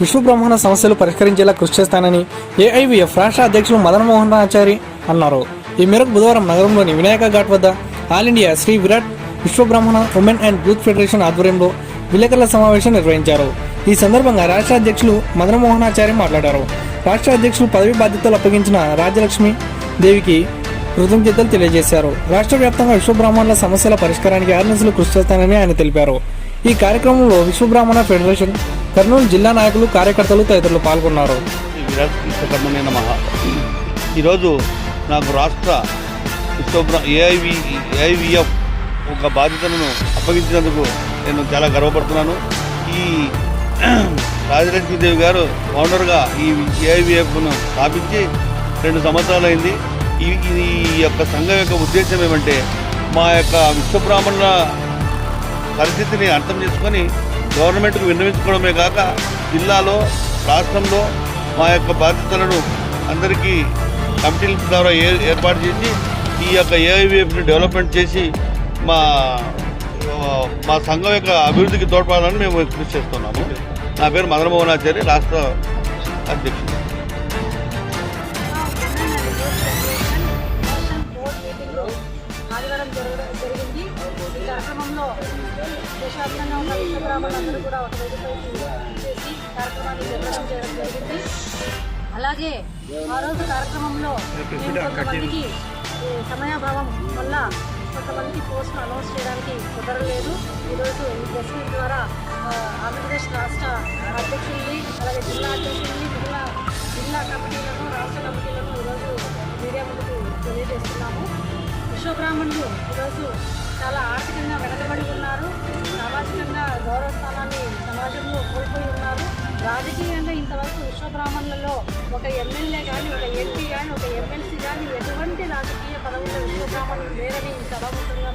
విశ్వబ్రహ్మాండ సమస్యలు పరిష్కరించేలా కృషి చేస్తానని ఏఐవిఎఫ్ రాష్ట్ర అధ్యక్షులు మదన్ మోహన్ ఆచారి అన్నారు. ఈ మేరకు బుధవారం నగరంలోని వినాయక ఘాట్ వద్ద all India Shri Virat Vishwabrahmana women and youth federation ఆధ్వర్యంలో విలేకరుల సమావేశం నిర్వహించారు. ఈ సందర్భంగా రాష్ట్ర అధ్యక్షులు మదన మోహనాచారి మాట్లాడారు. రాష్ట్ర అధ్యక్షులు పదవి బాధ్యతలు అప్పగించిన రాజ్యలక్ష్మి దేవికి కృతజ్ఞతలు తెలియజేశారు. రాష్ట్ర వ్యాప్తంగా విశ్వబ్రాహ్మణుల సమస్యల పరిష్కారానికి ఆర్నెస్లు కృషి చేస్తానని ఆయన తెలిపారు. ఈ కార్యక్రమంలో విశ్వబ్రాహ్మణ ఫెడరేషన్ కర్నూలు జిల్లా నాయకులు కార్యకర్తలు తదితరులు పాల్గొన్నారు. ఈరోజు నాకు రాష్ట్ర ఏఐవి ఏఐవిఎఫ్ ఒక బాధ్యతలను అప్పగించినందుకు నేను చాలా గర్వపడుతున్నాను. ఈ రాజలక్ష్మీదేవి గారు ఫౌండర్గా ఈ ఏఐవిఎఫ్ను స్థాపించి రెండు సంవత్సరాలు అయింది. ఈ ఈ యొక్క సంఘం యొక్క ఉద్దేశం ఏమంటే మా యొక్క విశ్వబ్రాహ్మణుల పరిస్థితిని అర్థం చేసుకొని గవర్నమెంట్కు విన్నవించుకోవడమే కాక జిల్లాలో రాష్ట్రంలో మా యొక్క బాధ్యతలను అందరికీ కమిటీల ద్వారా ఏ ఏర్పాటు చేసి ఈ యొక్క ఏఐవిఎఫ్ని డెవలప్మెంట్ చేసి మా మా సంఘం యొక్క అభివృద్ధికి తోడ్పడాలని మేము కృషి చేస్తున్నాము. నా పేరు మదనమోహనాచారి రాష్ట్ర అధ్యక్షుడు. కార్యక్రమంలో దేశవ్యాప్తంగా ఉన్న విశ్వబ్రాహ్మణులందరూ కూడా ఒక వేదికపై చేసి కార్యక్రమాన్ని జరగడం చేయడం జరిగింది. అలాగే ఆ రోజు కార్యక్రమంలో మేము కొంతమందికి సమయాభావం వల్ల కొంతమందికి పోస్టులు అనౌన్స్ చేయడానికి కుదరలేదు. ఈరోజు ఈ ప్రెస్ మీట్ ద్వారా ఆంధ్రప్రదేశ్ రాష్ట్ర అధ్యక్షుల్ని అలాగే జిల్లా అధ్యక్షుల్ని జిల్లా జిల్లా కమిటీలను రాష్ట్ర కమిటీలను ఈరోజు మీడియా ముందుకు తెలియజేస్తున్నాము. విశ్వబ్రాహ్మణులు ఈరోజు చాలా ఆర్థికంగా వెనకబడి ఉన్నారు. సామాజికంగా గౌరవ స్థానాన్ని సమాజంలో కోల్పోయి ఉన్నారు. రాజకీయంగా ఇంతవరకు విశ్వబ్రాహ్మణులలో ఒక ఎమ్మెల్యే కానీ ఒక ఎంపీ కానీ ఒక ఎమ్మెల్సీ కానీ ఎటువంటి రాజకీయ పదవుల్లో విశ్వబ్రాహ్మణులు లేరని ఈ సభాముఖంగా